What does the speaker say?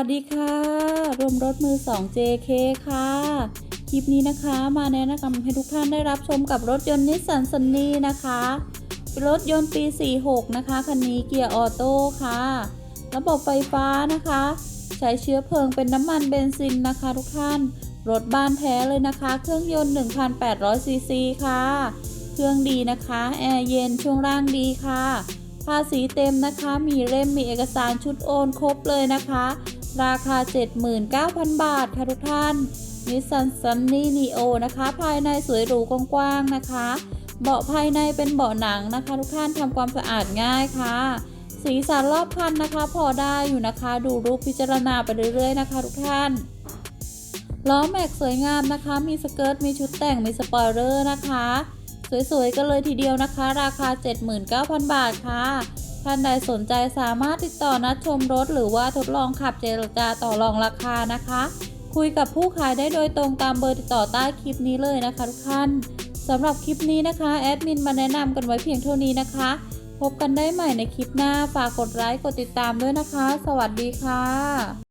สวัสดีค่ะรวมรถมือ 2 JK ค่ะ คลิปนี้นะคะมาแนะนำให้ทุกท่านได้รับชมกับรถยนต์นิสสันซันนี่นะคะรถยนต์ปี 46 นะคะ คันนี้เกียร์ออโต้ค่ะ ระบบไฟฟ้านะคะ ใช้เชื้อเพลิงเป็นน้ำมันเบนซินนะคะทุกท่าน รถบ้านแท้เลยนะคะ เครื่องยนต์ 1,800 ซีซีค่ะ เครื่องดีนะคะ แอร์เย็นช่วงล่างดีค่ะ ภาษีเต็มนะคะ มีเล่มมีเอกสารชุดโอนครบเลยนะคะ ราคา 79,000 บาทค่ะทุกท่านนิสสันซันนี่นีโอนะคะ ภายในสวยหรูกว้างๆนะคะ เบาะภายในเป็นเบาะหนังนะคะ ทุกท่านทำความสะอาดง่ายค่ะ สีสันรอบคันนะคะ พอได้อยู่นะคะ ดูรูปพิจารณาไปเรื่อยๆนะคะ ทุกท่านล้อแม็กสวยงามนะคะ มีสเกิร์ต มีชุดแต่ง มีสปอยเลอร์นะคะ สวยๆ กันเลยทีเดียวนะคะ ราคา 79,000 บาทค่ะ ท่านใดสนใจสามารถติดต่อนัดชมรถ หรือว่าทดลองขับเจรจาต่อรองราคานะคะ คุยกับผู้ขายได้โดยตรงตามเบอร์ติดต่อใต้คลิปนี้เลยนะคะทุกท่านสำหรับคลิปนี้นะคะแอดมินมาแนะนำกันไว้เพียงเท่านี้นะคะ พบกันได้ใหม่ในคลิปหน้าฝากกดไลค์กดติดตามด้วยนะคะ สวัสดีค่ะ